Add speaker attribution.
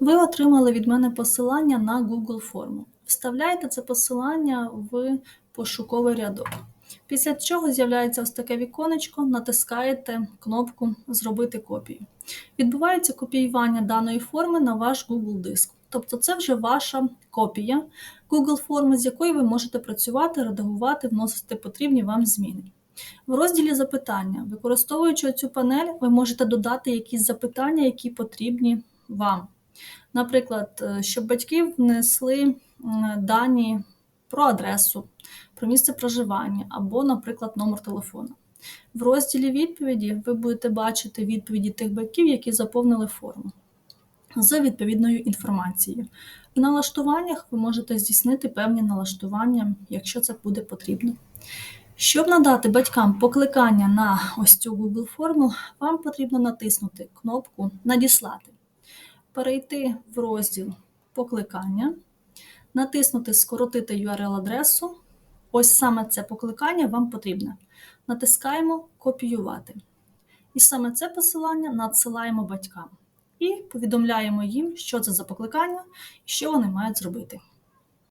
Speaker 1: Ви отримали від мене посилання на Google форму. Вставляєте це посилання в пошуковий рядок. Після чого з'являється ось таке віконечко, натискаєте кнопку Зробити копію. Відбувається копіювання даної форми на ваш Google диск. Тобто це вже ваша копія Google форми, з якою ви можете працювати, редагувати, вносити потрібні вам зміни. В розділі запитання, використовуючи цю панель, ви можете додати якісь запитання, які потрібні вам. Наприклад, е, щоб батьки внесли дані про адресу, про місце проживання або, наприклад, номер телефону. В розділі відповіді ви будете бачити відповіді тих батьків, які заповнили форму з відповідною інформацією. В налаштуваннях ви можете здійснити певні налаштування, якщо це буде потрібно. Щоб надати батькам покликання на ось цю Google форму, вам потрібно натиснути кнопку Надіслати, перейти в розділ Покликання, натиснути Скоротити URL-адресу. Ось саме це покликання вам потрібне. Натискаємо Копіювати. І саме це посилання надсилаємо батькам і повідомляємо їм, що це за покликання і що вони мають зробити.